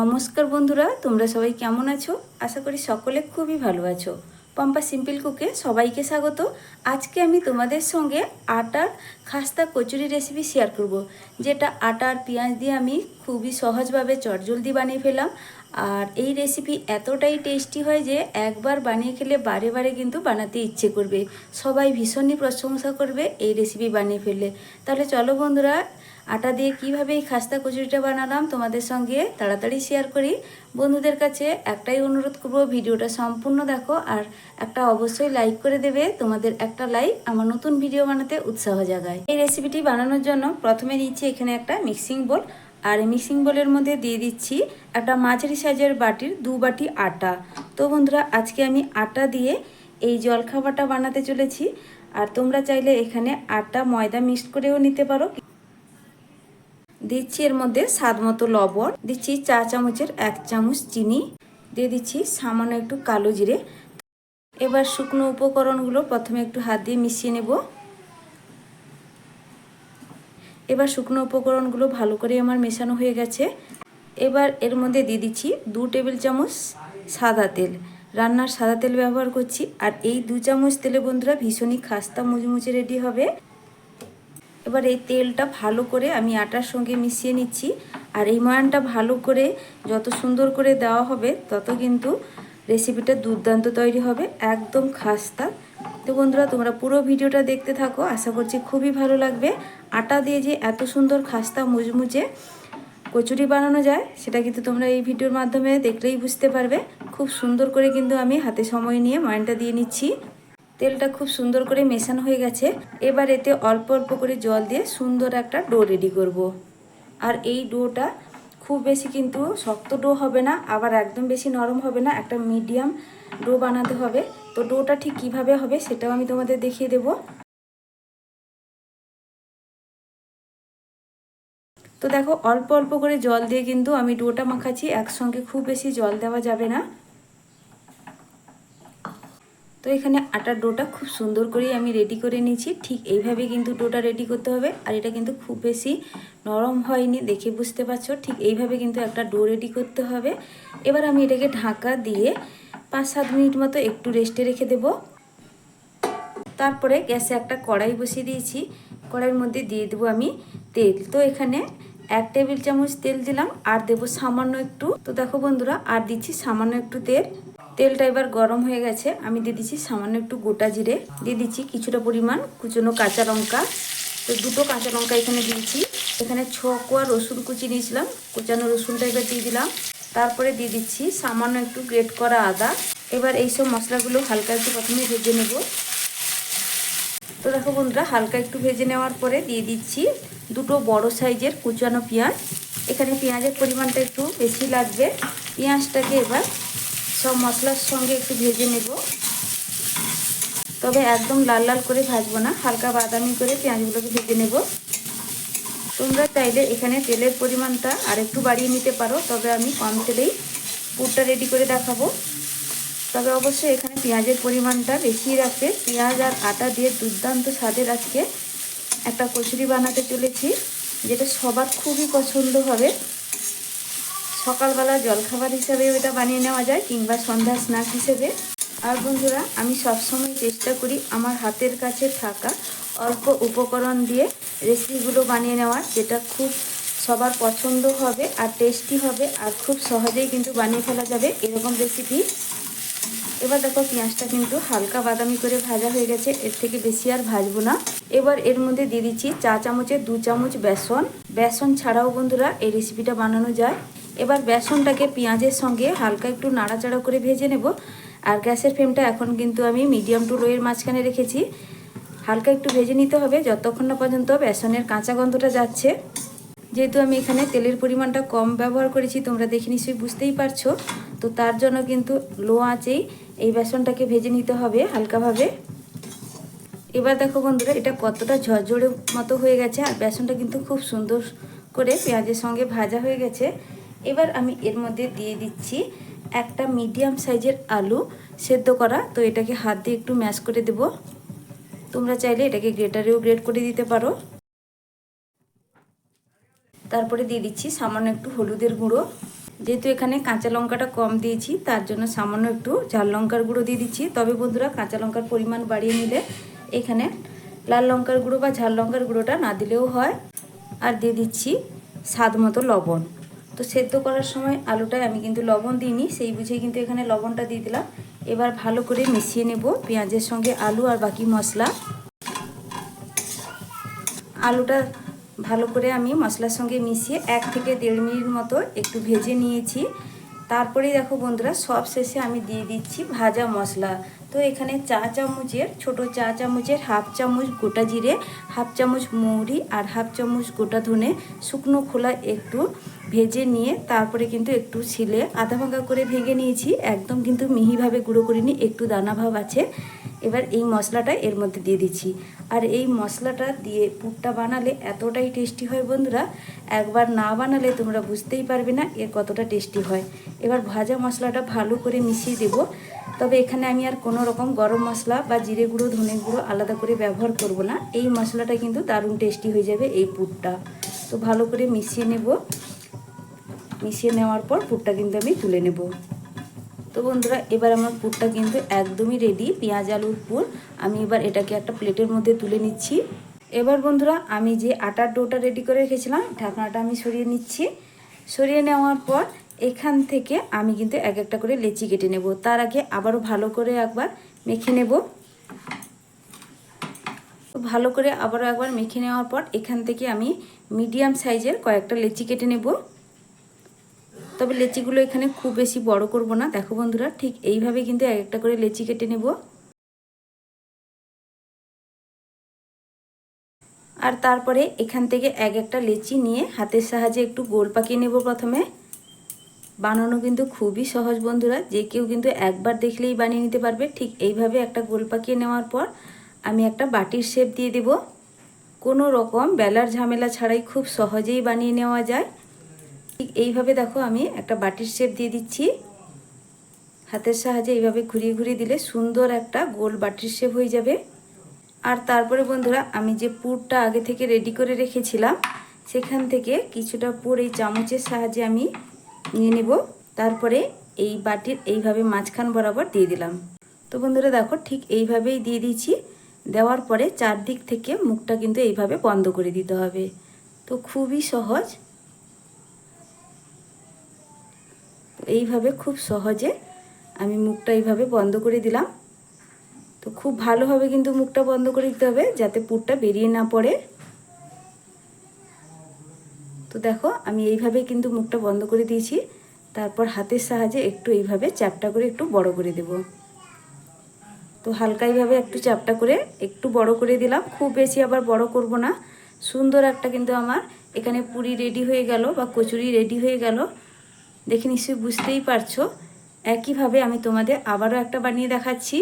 নমস্কার বন্ধুরা, তোমরা সবাই কেমন আছো? আশা করি সকলে খুবই ভালো আছো। পম্পা সিম্পল কুকে সবাইকে স্বাগত। আজকে আমি তোমাদের সঙ্গে আটার খাস্তা কচুরি রেসিপি শেয়ার করব, যেটা আটার পেঁয়াজ দিয়ে আমি খুবই সহজভাবে চটজলদি বানিয়ে ফেলাম আর এই রেসিপি এতটাই টেস্টি হয় যে একবার বানিয়ে খেলে বারে বারে কিন্তু বানাতে ইচ্ছে করবে। সবাই ভীষণই প্রশংসা করবে এই রেসিপি বানিয়ে ফেললে। তাহলে চলো বন্ধুরা, আটা দিয়ে কীভাবে এই খাস্তা কচুরিটা বানালাম তোমাদের সঙ্গে তাড়াতাড়ি শেয়ার করি। বন্ধুদের কাছে একটাই অনুরোধ করব, ভিডিওটা সম্পূর্ণ দেখো আর একটা অবশ্যই লাইক করে দেবে। তোমাদের একটা লাইক আমার নতুন ভিডিও বানাতে উৎসাহ জাগায়। এই রেসিপিটি বানানোর জন্য প্রথমে নিচ্ছি এখানে একটা মিক্সিং বোল আর মিক্সিং বোলের মধ্যে দিয়ে দিচ্ছি একটা মাঝারি সাইজের বাটির দু বাটি আটা। তো বন্ধুরা, আজকে আমি আটা দিয়ে এই জলখাবারটা বানাতে চলেছি। আর তোমরা চাইলে এখানে আটা, ময়দা মিক্সড করেও নিতে পারো। দিচ্ছি এর মধ্যে স্বাদ মতো লবণ। দিচ্ছি চা চামচের এক চামচ চিনি। দিয়ে দিচ্ছি সামান্য একটু কালো জিরে। এবার শুকনো উপকরণগুলো প্রথমে একটু হাত দিয়ে মিশিয়ে নেব। এবার শুকনো উপকরণগুলো ভালো করে আমার মেশানো হয়ে গেছে। এবার এর মধ্যে দিয়ে দিচ্ছি দু টেবিল চামচ সাদা তেল। রান্নার সাদা তেল ব্যবহার করছি আর এই দু চামচ তেলে বন্ধুরা ভীষণই খাস্তা মুচমুচে রেডি হবে। এবার এই তেলটা ভালো করে আমি আটার সঙ্গে মিশিয়ে নিচ্ছি আর এই ময়ানটা ভালো করে যত সুন্দর করে দেওয়া হবে তত কিন্তু রেসিপিটা দুর্দান্ত তৈরি হবে, একদম খাস্তা। তো বন্ধুরা তোমরা পুরো ভিডিওটা দেখতে থাকো, আশা করছি খুবই ভালো লাগবে। আটা দিয়ে যে এত সুন্দর খাস্তা মুচমুচে কচুরি বানানো যায়, সেটা কিন্তু তোমরা এই ভিডিওর মাধ্যমে দেখলেই বুঝতে পারবে। খুব সুন্দর করে কিন্তু আমি হাতে সময় নিয়ে ময়ানটা দিয়ে নিচ্ছি। তেলটা খুব সুন্দর করে মেশানো হয়ে গেছে। এবার এতে অল্প অল্প করে জল দিয়ে সুন্দর একটা ডো রেডি করব। আর এই ডোটা খুব বেশি কিন্তু শক্ত ডো হবে না, আবার একদম বেশি নরম হবে না, একটা মিডিয়াম ডো বানাতে হবে। তো ডোটা ঠিক কীভাবে হবে সেটাও আমি তোমাদের দেখিয়ে দেব। তো দেখো, অল্প অল্প করে জল দিয়ে কিন্তু আমি ডোটা মাখাচ্ছি। একসঙ্গে খুব বেশি জল দেওয়া যাবে না। তো এখানে আটার ডোটা খুব সুন্দর করেই আমি রেডি করে নিয়েছি। ঠিক এইভাবে কিন্তু ডোটা রেডি করতে হবে। আর এটা কিন্তু খুব বেশি নরম হয়নি, দেখে বুঝতে পারছ? ঠিক এইভাবে কিন্তু একটা ডো রেডি করতে হবে। এবার আমি এটাকে ঢাকা দিয়ে পাঁচ সাত মিনিট মতো একটু রেস্টে রেখে দেব। তারপরে গ্যাসে একটা কড়াই বসিয়ে দিয়েছি। কড়াইয়ের মধ্যে দিয়ে দেবো আমি তেল। তো এখানে এক টেবিল চামচ তেল দিলাম, আর দেবো সামান্য একটু। তো দেখো বন্ধুরা, আর দিচ্ছি সামান্য একটু তেল। তেলটা এবার গরম হয়ে গেছে, আমি দিয়ে দিচ্ছি সামান্য একটু গোটা জিরে। দিয়ে দিচ্ছি কিছুটা পরিমাণ কুচনো কাঁচা লঙ্কা। তো দুটো কাঁচা লঙ্কা এখানে দিয়েছি। এখানে ছ কোয়া রসুন কুচি নিয়েছিলাম, কুচানো রসুনটা এবার দিয়ে দিলাম। তারপরে দিয়ে দিচ্ছি সামান্য একটু গ্রেট করা আদা। এবার এইসব মশলাগুলো হালকা একটু প্রথমে ভেজে নেব। তো দেখো বন্ধুরা, হালকা একটু ভেজে নেওয়ার পরে দিয়ে দিচ্ছি দুটো বড় সাইজের কুচানো পেঁয়াজ। এখানে পেঁয়াজের পরিমাণটা একটু বেশি লাগবে। পেঁয়াজটাকে এবার সব মশলার সঙ্গে একটু ভেজে নেব। তবে একদম লাল লাল করে ভাজবো না, হালকা বাদামি করে পেঁয়াজগুলোকে ভেজে নেব। তোমরা চাইলে এখানে তেলের পরিমাণটা আর একটু বাড়িয়ে নিতে পারো, তবে আমি কম তেলেই পুরটা রেডি করে দেখাবো। তবে অবশ্যই এখানে পেঁয়াজের পরিমাণটা বেশি রাখবে। পেঁয়াজ আর আটা দিয়ে দুর্দান্ত স্বাদের আজকে একটা কচুরি বানাতে চলেছি, যেটা সবার খুবই পছন্দ হবে। সকালবেলা জলখাবার হিসাবে এটা বানিয়ে নেওয়া যায়, কিংবা সন্ধ্যা স্ন্যাক হিসেবে। আর বন্ধুরা, আমি সবসময় চেষ্টা করি আমার হাতের কাছে থাকা অল্প উপকরণ দিয়ে রেসিপিগুলো বানিয়ে নেওয়ার, যেটা খুব সবার পছন্দ হবে আর টেস্টি হবে আর খুব সহজেই কিন্তু বানিয়ে ফেলা যাবে এরকম রেসিপি। এবার দেখো পেঁয়াজটা কিন্তু হালকা বাদামি করে ভাজা হয়ে গেছে, এর থেকে বেশি আর ভাজবো না। এবার এর মধ্যে দিয়ে দিচ্ছি চা চামচের দু চামচ বেসন। বেসন ছাড়াও বন্ধুরা এই রেসিপিটা বানানো যায়। এবার বেসনটাকে পেঁয়াজের সঙ্গে হালকা একটু নাড়াচাড়া করে ভেজে নেব। আর গ্যাসের ফ্লেমটা এখন কিন্তু আমি মিডিয়াম টু লোয়ের মাঝখানে রেখেছি। হালকা একটু ভেজে নিতে হবে, যতক্ষণ না পর্যন্ত বেসনের কাঁচা গন্ধটা যাচ্ছে। যেহেতু আমি এখানে তেলের পরিমাণটা কম ব্যবহার করেছি, তোমরা দেখে নিশ্চয়ই বুঝতেই পারছ। তো তার জন্য কিন্তু লো আঁচেই এই বেসনটাকে ভেজে নিতে হবে হালকাভাবে। এবার দেখো বন্ধুরা, এটা কতটা ঝরঝরে মতো হয়ে গেছে, আর বেসনটা কিন্তু খুব সুন্দর করে পেঁয়াজের সঙ্গে ভাজা হয়ে গেছে। এবার আমি এর মধ্যে দিয়ে দিচ্ছি একটা মিডিয়াম সাইজের আলু সেদ্ধ করা। তো এটাকে হাত দিয়ে একটু ম্যাশ করে দেব। তোমরা চাইলে এটাকে গ্রেটারেও গ্রেট করে দিতে পারো। তারপরে দিয়ে দিচ্ছি সামান্য একটু হলুদের গুঁড়ো। যেহেতু এখানে কাঁচা লঙ্কাটা কম দিয়েছি, তার জন্য সামান্য একটু ঝাল লঙ্কার গুঁড়ো দিয়ে দিচ্ছি। তবে বন্ধুরা, কাঁচা লঙ্কার পরিমাণ বাড়িয়ে নিলে এখানে লাল লঙ্কার গুঁড়ো বা ঝাল লঙ্কার গুঁড়োটা না দিলেও হয়। আর দিয়ে দিচ্ছি স্বাদ মতো লবণ। তো সেদ্ধ করার সময় আলুটায় আমি কিন্তু লবণ দিইনি, সেই বুঝেই কিন্তু এখানে লবণটা দিয়ে দিলাম। এবার ভালো করে মিশিয়ে নেব পেঁয়াজের সঙ্গে আলু আর বাকি মশলা। আলুটা ভালো করে আমি মশলার সঙ্গে মিশিয়ে এক থেকে দেড় মিনিট মতো একটু ভেজে নিয়েছি। তারপরে দেখো বন্ধুরা, সব শেষে আমি দিয়ে দিচ্ছি ভাজা মশলা। তো এখানে চা চামচের, ছোট চা চামচের হাফ চামচ গোটা জিরে, হাফ চামচ মৌরি আর হাফ চামচ গোটা ধনে শুকনো খোলা একটু ভেজে নিয়ে তারপরে কিন্তু একটু ছিলে আধা ভাঙা করে ভেঙে নিয়েছি। একদম কিন্তু মিহিভাবে গুঁড়ো করিনি, একটু দানা ভাব আছে। এবার এই মশলাটা এর মধ্যে দিয়ে দিচ্ছি। আর এই মশলাটা দিয়ে পুরটা বানালে এতটাই টেস্টি হয় বন্ধুরা, একবার না বানালে তোমরা বুঝতেই পারবে না এর কতটা টেস্টি হয়। এবার ভাজা মশলাটা ভালো করে মিশিয়ে দেব। তবে এখানে আমি আর কোনো রকম গরম মশলা বা জিরে গুঁড়ো, ধনে গুঁড়ো আলাদা করে ব্যবহার করব না। এই মশলাটা কিন্তু দারুণ টেস্টি হয়ে যাবে এই পুরটা। তো ভালো করে মিশিয়ে নেব। মিশিয়ে নেওয়ার পর পুরটা কিন্তু আমি তুলে নেব। তো বন্ধুরা, এবার আমার পুরটা কিন্তু একদমই রেডি পেঁয়াজ, আলুর পুর। আমি এবার এটাকে একটা প্লেটের মধ্যে তুলে নিচ্ছি। এবার বন্ধুরা, আমি যে আটার ডোটা রেডি করে রেখেছিলাম, ঢাকনাটা আমি সরিয়ে নিচ্ছি। সরিয়ে নেওয়ার পর এখান থেকে আমি কিন্তু এক একটা করে লেচি কেটে নেব। তার আগে আবারও ভালো করে একবার মেখে নেব। ভালো করে আবারও একবার মেখে নেওয়ার পর এখান থেকে আমি মিডিয়াম সাইজের কয়েকটা লেচি কেটে নেব। তবে লেচিগুলো এখানে খুব বেশি বড় করব না। দেখো বন্ধুরা, ঠিক এইভাবে কিন্তু এক একটা করে লেচি কেটে নেব। আর তারপরে এখান থেকে এক একটা লেচি নিয়ে হাতের সাহায্যে একটু গোল পাকিয়ে নেব প্রথমে। বানানো কিন্তু খুবই সহজ বন্ধুরা, যে কেউ কিন্তু একবার দেখলেই বানিয়ে নিতে পারবে। ঠিক এইভাবে একটা গোল পাকিয়ে নেওয়ার পর আমি একটা বাটির শেপ দিয়ে দেব। কোনো রকম বেলার ঝামেলা ছাড়াই খুব সহজেই বানিয়ে নেওয়া যায়। ঠিক এইভাবে দেখো আমি একটা বাটির শেপ দিয়ে দিচ্ছি। হাতের সাহায্যে এইভাবে ঘুরিয়ে ঘুরিয়ে দিলে সুন্দর একটা গোল বাটির শেপ হয়ে যাবে। আর তারপরে বন্ধুরা আমি যে পুরটা আগে থেকে রেডি করে রেখেছিলাম, সেখান থেকে কিছুটা পুর এই চামচের সাহায্যে আমি নিয়ে নেব। তারপরে এই বাটির এইভাবে মাঝখান বরাবর দিয়ে দিলাম। তো বন্ধুরা দেখো ঠিক এইভাবেই দিয়ে দিচ্ছি দেওয়ার পরে চারদিক থেকে মুখটা কিন্তু এইভাবে বন্ধ করে দিতে হবে। তো খুবই সহজ। এইভাবে খুব সহজে আমি মুখটা এইভাবে বন্ধ করে দিলাম। তো খুব ভালোভাবে কিন্তু মুখটা বন্ধ করে দিতে হবে যাতে পুরটা বেরিয়ে না পড়ে। তো দেখো, আমি এইভাবে কিন্তু মুখটা বন্ধ করে দিয়েছি। তারপর হাতের সাহায্যে একটু এইভাবে চ্যাপটা করে একটু বড় করে দেব। তো হালকা এইভাবে একটু চ্যাপটা করে একটু বড় করে দিলাম। খুব বেশি আবার বড় করব না। সুন্দর একটা কিন্তু আমার। এখানে পুরি রেডি হয়ে গেল বা কচুরি রেডি হয়ে গেল। দেখে নিশ্চয়ই বুঝতেই পারছ। একইভাবে আমি তোমাদের আবারও একটা বানিয়ে দেখাচ্ছি।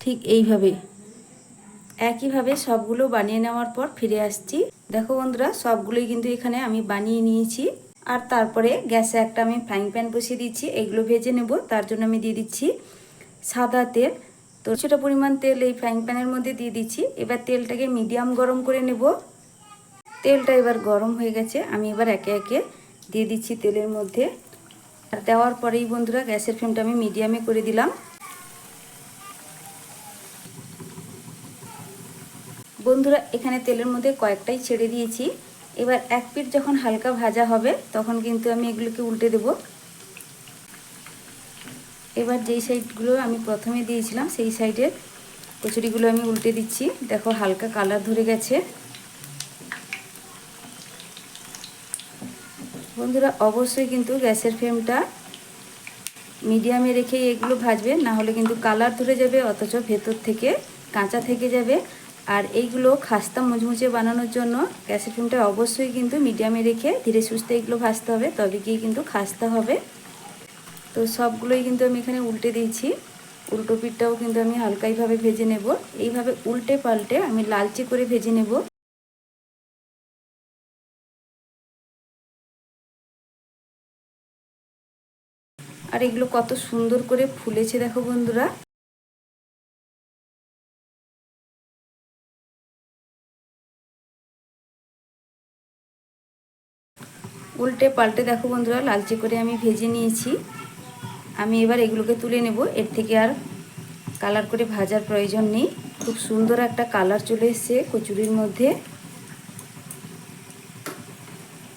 ঠিক এইভাবে একইভাবে সবগুলো বানিয়ে নেওয়ার পর ফিরে আসছি। দেখো বন্ধুরা, সবগুলোই কিন্তু এখানে আমি বানিয়ে নিয়েছি। আর তারপরে গ্যাসে একটা আমি ফ্রাইং প্যান বসিয়ে দিচ্ছি, এগুলো ভেজে নেব, তার জন্য আমি দিয়ে দিচ্ছি সাদা তেল। তো সেটা পরিমাণ তেল এই ফ্রাইং প্যানের মধ্যে দিয়ে দিচ্ছি। এবার তেলটাকে মিডিয়াম গরম করে নেব। তেলটা এবার গরম হয়ে গেছে, আমি এবার একে একে দিয়ে দিচ্ছি তেলের মধ্যে। আর দেওয়ার পরেই বন্ধুরা, গ্যাসের ফ্লেমটা আমি মিডিয়ামে করে দিলাম। বন্ধুরা, এখানে তেলের মধ্যে কয়েকটাই ছেড়ে দিয়েছি। এবার এক পিঠ যখন হালকা ভাজা হবে, তখন কিন্তু আমি এগুলোকে উল্টে দেব। এবার যেই সাইডগুলো আমি প্রথমে দিয়েছিলাম, সেই সাইডের কচুরিগুলো আমি উল্টে দিচ্ছি। দেখো, হালকা কালার ধরে গেছে। বন্ধুরা, অবশ্যই কিন্তু গ্যাসের ফ্লেমটা মিডিয়ামে রেখে এগুলো ভাজবে, না হলে কিন্তু কালার ধরে যাবে, অথচ ভেতর থেকে কাঁচা থেকে যাবে। আর এইগুলো খাস্তা মুচমুচে বানানোর জন্য গ্যাসের ফ্লেমটা অবশ্যই কিন্তু মিডিয়ামে রেখে ধীরে সুস্থে এগুলো ভাজতে হবে, তবে গিয়ে কিন্তু খাস্তা হবে। তো সবগুলোই কিন্তু আমি এখানে উল্টে দিয়েছি। উল্টো পিঠটাও কিন্তু আমি হালকাইভাবে ভেজে নেব। এইভাবে উল্টে পাল্টে আমি লালচে করে ভেজে নেব। আর এগুলো কত সুন্দর করে ফুলেছে দেখো বন্ধুরা। উল্টে পাল্টে দেখো বন্ধুরা, লালচে করে আমি ভেজে নিয়েছি। আমি এবার এগুলোকে তুলে নেব। এর থেকে আর কালার করে ভাজার প্রয়োজন নেই। খুব সুন্দর একটা কালার চলে এসছে কচুরির মধ্যে।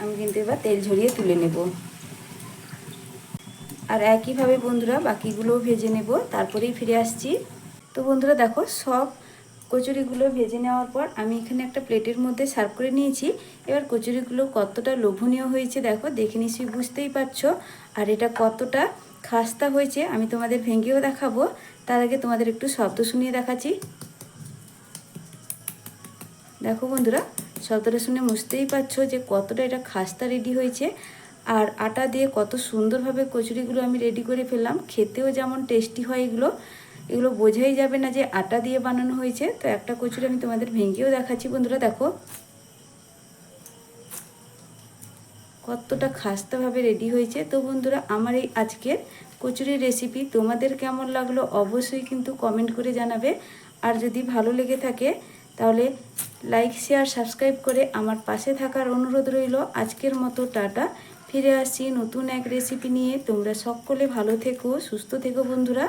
আমি কিন্তু এবার তেল ঝরিয়ে তুলে নেব। আর একইভাবে বন্ধুরা বাকিগুলোও ভেজে নেব, তারপরেই ফিরে আসছি। তো বন্ধুরা দেখো, সব কচুরিগুলো ভেজে নেওয়ার পর আমি এখানে একটা প্লেটের মধ্যে সার্ভ করে নিয়েছি। এবার কচুরিগুলো কতটা লোভনীয় হয়েছে দেখো, দেখে নিশ্চয়ই বুঝতেই পারছ। আর এটা কতটা খাস্তা হয়েছে আমি তোমাদের ভেঙেও দেখাবো। তার আগে তোমাদের একটু শব্দ শুনিয়ে দেখাচ্ছি। দেখো বন্ধুরা, শব্দটা শুনে বুঝতেই পারছ যে কতটা এটা খাস্তা রেডি হয়েছে। আর আটা দিয়ে কত সুন্দরভাবে কচুরিগুলো আমি রেডি করে ফেললাম। খেতেও যেমন টেস্টি হয় এগুলো। এগুলো বোঝাই যাবে না যে আটা দিয়ে বানানো হয়েছে। তো একটা কচুরি আমি তোমাদের ভেঙেও দেখাচ্ছি বন্ধুরা, দেখো। কতটা খাস্তাভাবে রেডি হয়েছে। তো বন্ধুরা, আমার এই আজকের কচুরির রেসিপি তোমাদের কেমন লাগল অবশ্যই কিন্তু কমেন্ট করে জানাবে। আর যদি ভালো লেগে থাকে, তাহলে লাইক শেয়ার সাবস্ক্রাইব করে আমার পাশে থাকার অনুরোধ রইল। আজকের মতো টাটা। ফিরে আসছি নতুন এক রেসিপি নিয়ে। তোমরা সকলে ভালো থেকো, সুস্থ থেকো বন্ধুরা।